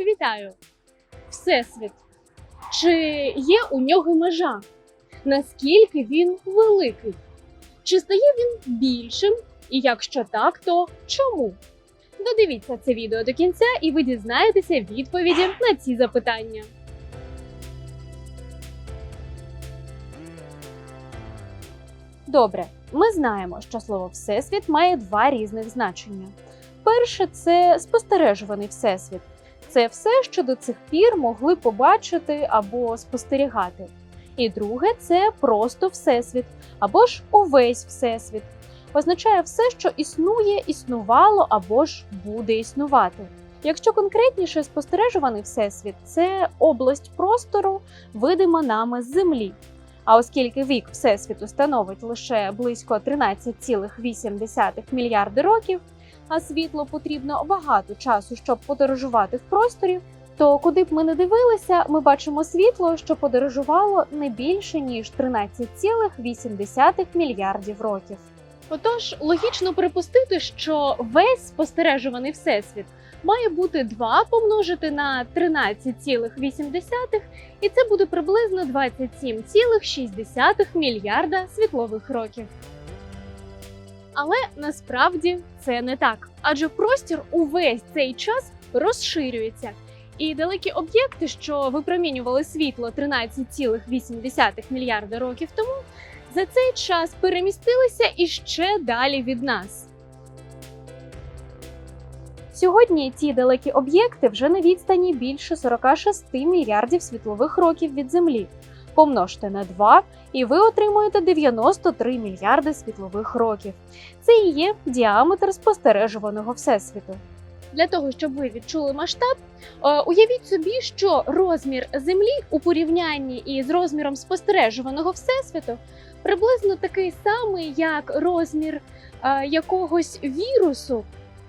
Вітаю! Всесвіт. Чи є у нього межа? Наскільки він великий? Чи стає він більшим? І якщо так, то чому? Додивіться це відео до кінця, і ви дізнаєтеся відповіді на ці запитання. Добре, ми знаємо, що слово Всесвіт має два різних значення. Перше це спостережуваний всесвіт. Це все, що до цих пір могли побачити або спостерігати. І друге це просто всесвіт, або ж увесь всесвіт. Означає все, що існує, існувало або ж буде існувати. Якщо конкретніше спостережуваний всесвіт це область простору, видима нами з Землі. А оскільки вік всесвіту становить лише близько 13,8 мільярди років, а світло потрібно багато часу, щоб подорожувати в просторі, то куди б ми не дивилися, ми бачимо світло, що подорожувало не більше ніж 13,8 мільярдів років. Отож, логічно припустити, що весь спостережуваний всесвіт має бути 2 помножити на 13,8, і це буде приблизно 27,6 мільярда світлових років. Але насправді це не так, адже простір увесь цей час розширюється. І далекі об'єкти, що випромінювали світло 13,8 мільярда років тому, за цей час перемістилися іще далі від нас. Сьогодні ці далекі об'єкти вже на відстані більше 46 мільярдів світлових років від Землі. Помножте на 2, і ви отримуєте 93 мільярди світлових років. Це і є діаметр спостережуваного всесвіту. Для того, щоб ви відчули масштаб, е, уявіть собі, що розмір Землі у порівнянні із розміром спостережуваного всесвіту приблизно такий самий, як розмір е, якогось вірусу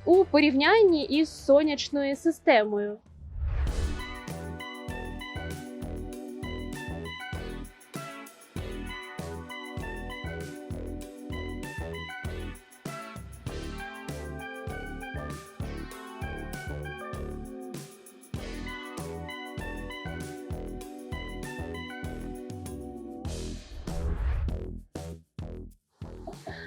у порівнянні із сонячною системою.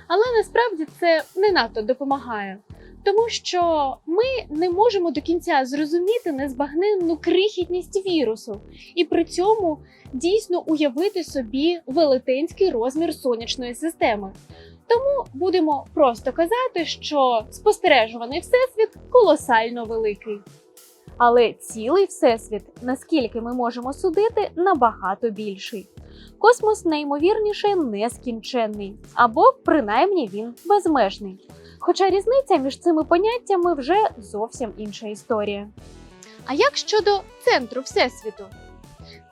Але насправді це не надто допомагає, тому що ми не можемо до кінця зрозуміти незбагненну крихітність вірусу, і при цьому дійсно уявити собі велетенський розмір сонячної системи. Тому будемо просто казати, що спостережуваний всесвіт колосально великий. Але цілий всесвіт, наскільки ми можемо судити, набагато більший. Космос найімовірніше нескінченний, або принаймні він безмежний. Хоча різниця між цими поняттями вже зовсім інша історія. А як щодо центру Всесвіту?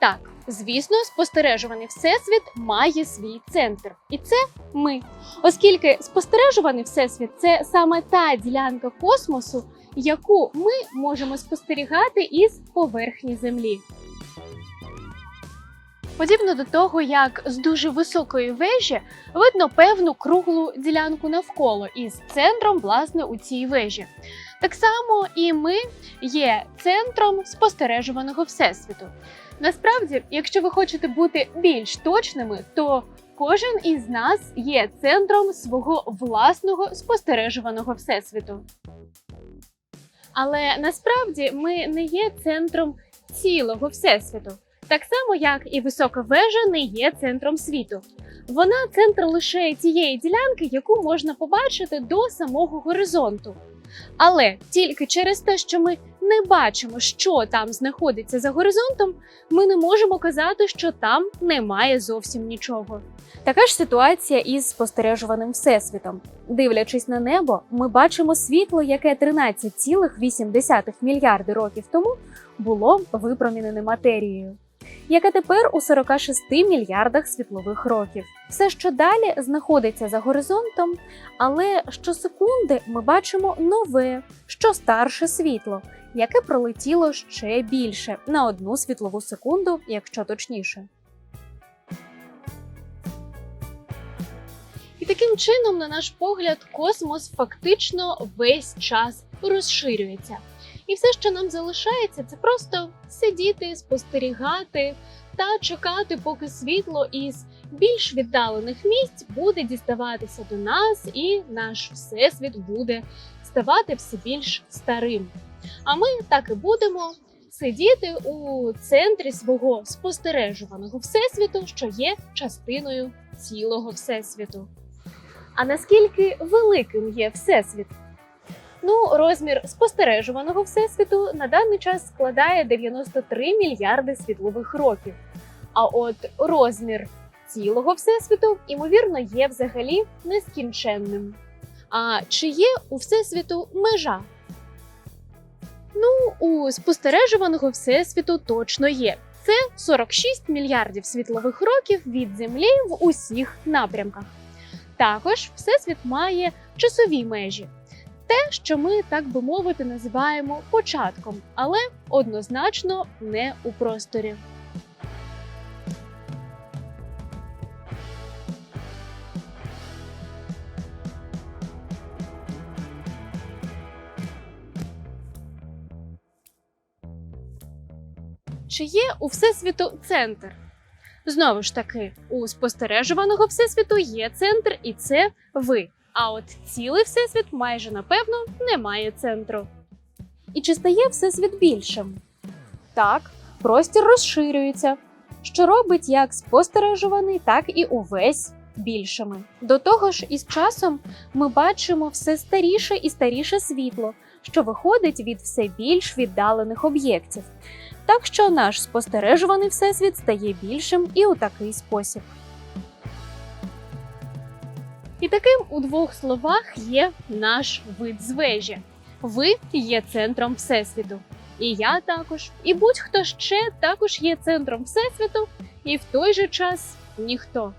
Так, звісно, спостережуваний всесвіт має свій центр, і це ми. Оскільки спостережуваний всесвіт це саме та ділянка космосу, яку ми можемо спостерігати із поверхні Землі. Подібно до того, як з дуже високої вежі видно певну круглу ділянку навколо із центром, власне, у цій вежі. Так само і ми є центром спостережуваного всесвіту. Насправді, якщо ви хочете бути більш точними, то кожен із нас є центром свого власного спостережуваного всесвіту. Але насправді ми не є центром цілого всесвіту. Так само, як і висока вежа не є центром світу. Вона центр лише тієї ділянки, яку можна побачити до самого горизонту. Але тільки через те, що ми не бачимо, що там знаходиться за горизонтом, ми не можемо казати, що там немає зовсім нічого. Така ж ситуація із спостережуваним всесвітом. Дивлячись на небо, ми бачимо світло, яке 13,8 мільярди років тому було випромінене матерією яке тепер у 46 мільярдах світлових років. Все, що далі знаходиться за горизонтом, але щосекунди ми бачимо нове, що старше світло, яке пролетіло ще більше на одну світлову секунду, якщо точніше. І таким чином, на наш погляд, космос фактично весь час розширюється. І все, що нам залишається, це просто сидіти, спостерігати та чекати, поки світло із більш віддалених місць буде діставатися до нас, і наш всесвіт буде ставати все більш старим. А ми так і будемо сидіти у центрі свого спостережуваного всесвіту, що є частиною цілого всесвіту. А наскільки великим є всесвіт? Ну, розмір спостережуваного всесвіту на даний час складає 93 мільярди світлових років. А от розмір цілого всесвіту, ймовірно, є взагалі нескінченним. А чи є у всесвіту межа? Ну, у спостережуваного всесвіту точно є. Це 46 мільярдів світлових років від Землі в усіх напрямках. Також всесвіт має часові межі. Те, що ми, так би мовити, називаємо початком, але однозначно не у просторі. Чи є у всесвіту центр? Знову ж таки, у спостережуваного всесвіту є центр, і це ви. А от цілий всесвіт майже напевно не має центру. І чи стає всесвіт більшим? Так, простір розширюється, що робить як спостережуваний, так і увесь більшими. До того ж, із часом ми бачимо все старіше і старіше світло, що виходить від все більш віддалених об'єктів. Так що наш спостережуваний всесвіт стає більшим і у такий спосіб. І таким у двох словах є наш вид з вежі. Ви є центром всесвіту. І я також, і будь-хто ще також є центром всесвіту, і в той же час ніхто.